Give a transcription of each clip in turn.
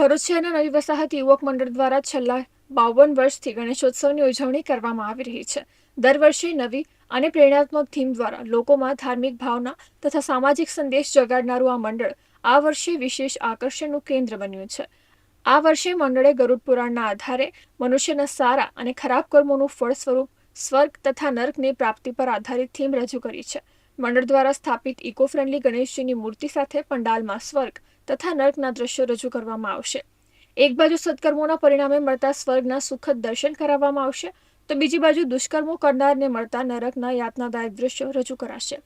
ભરૂચ નવી વસાહત યુવક મંડળ દ્વારા છેલ્લા બાવન વર્ષથી ગણેશોત્સવની ઉજવણી કરવામાં આવી રહી છે. દર વર્ષે નવી અને પ્રેરણાત્મક થીમ દ્વારા લોકોમાં ધાર્મિક ભાવના તથા સામાજિક સંદેશ જગાડનારું આ મંડળ આ વર્ષે વિશેષ આકર્ષણનું કેન્દ્ર બન્યું છે. આ વર્ષે મંડળે ગરુડ પુરાણના આધારે મનુષ્યના સારા અને ખરાબ કર્મોનું ફળ સ્વરૂપ સ્વર્ગ તથા નર્કની પ્રાપ્તિ પર આધારિત થીમ રજૂ કરી છે. મંડળ દ્વારા સ્થાપિત ઇકો ફ્રેન્ડલી ગણેશજીની મૂર્તિ સાથે પંડાલમાં સ્વર્ગ તથા નર્કના દ્રશ્યો રજૂ કરવામાં આવશે. એક બાજુ સત્કર્મોના પરિણામે મળતા સ્વર્ગના સુખદ દર્શન કરાવવામાં આવશે, તો બીજી બાજુ દુષ્કર્મો કરનારને મળતા નરકના યાતનાદાયક દ્રશ્યો રજૂ કરાશે.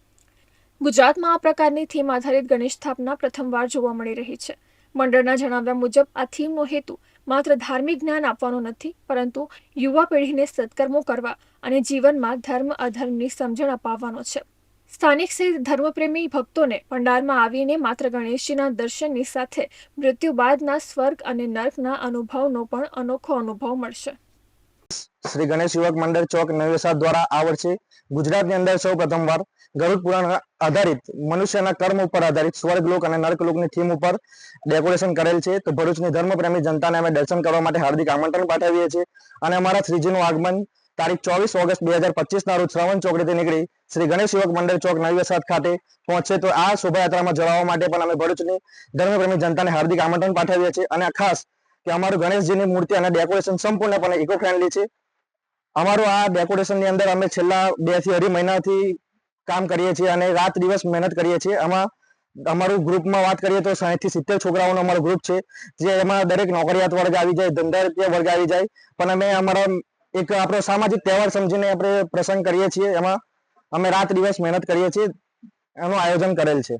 ગુજરાતમાં આ પ્રકારની થીમ આધારિત ગણેશ સ્થાપના પ્રથમવાર જોવા મળી રહી છે. મંડળના જણાવ્યા મુજબ, આ થીમનો હેતુ માત્ર ધાર્મિક જ્ઞાન આપવાનો નથી, પરંતુ યુવા પેઢીને સત્કર્મો કરવા અને જીવનમાં ધર્મ અધર્મની સમજણ અપાવવાનો છે. સ્થાનિક સહિત ધર્મપ્રેમી ભક્તોને પંડાલમાં આવીને માત્ર ગણેશજીના દર્શનની સાથે મૃત્યુ બાદના સ્વર્ગ અને નર્કના અનુભવનો પણ અનોખો અનુભવ મળશે. શ્રી ગણેશ યુવક મંડળ ચોક નવેસા દ્વારા આ વર્ષે ગુજરાતની અંદર સૌ પ્રથમવાર ગરુડ પુરાણ આધારિત મનુષ્યના કર્મ ઉપર આધારિત સ્વર્ગલોક અને નર્કલોકની થીમ ઉપર ડેકોરેશન કરેલ છે. તો ભરૂચની ધર્મપ્રેમી જનતાને અમે દર્શન કરવા માટે હાર્દિક આમંત્રણ પાઠવીએ છીએ. અને અમારા શ્રીજીનું આગમન તારીખ ચોવીસ ઓગસ્ટ બે હજાર પચીસના રોજ શ્રવણ ચોકડીથી નીકળી શ્રી ગણેશ યુવક મંડળ ચોક નવી વસાહત ખાતે પહોંચશે તો આ શોભાયાત્રામાં જોડાવા માટે પણ અમે ભરૂચની ધર્મપ્રેમી જનતાને હાર્દિક આમંત્રણ પાઠવીએ છીએ અને ખાસ કે અમારું ગણેશજીની મૂર્તિ અને ડેકોરેશન સંપૂર્ણપણે ઇકો ફ્રેન્ડલી છે. અમારું આ ડેકોરેશનની અંદર અમે છેલ્લા બેથી અઢી મહિનાથી કામ કરીએ છીએ અને રાત દિવસ મહેનત કરીએ છીએ. આમાં અમારું ગ્રુપમાં વાત કરીએ તો સાહીઠથી સિત્તેર છોકરાઓનો અમારો ગ્રુપ છે. જે એમાં દરેક નોકરિયાત વર્ગ આવી જાય, ધંધાકીય વર્ગ આવી જાય. પણ અમે અમારા એક આપણો સામાજિક તહેવાર સમજીને આપણે પ્રસંગ કરીએ છીએ. એમાં અમે રાત દિવસ મહેનત કરીએ છીએ. એનું આયોજન કરેલ છે.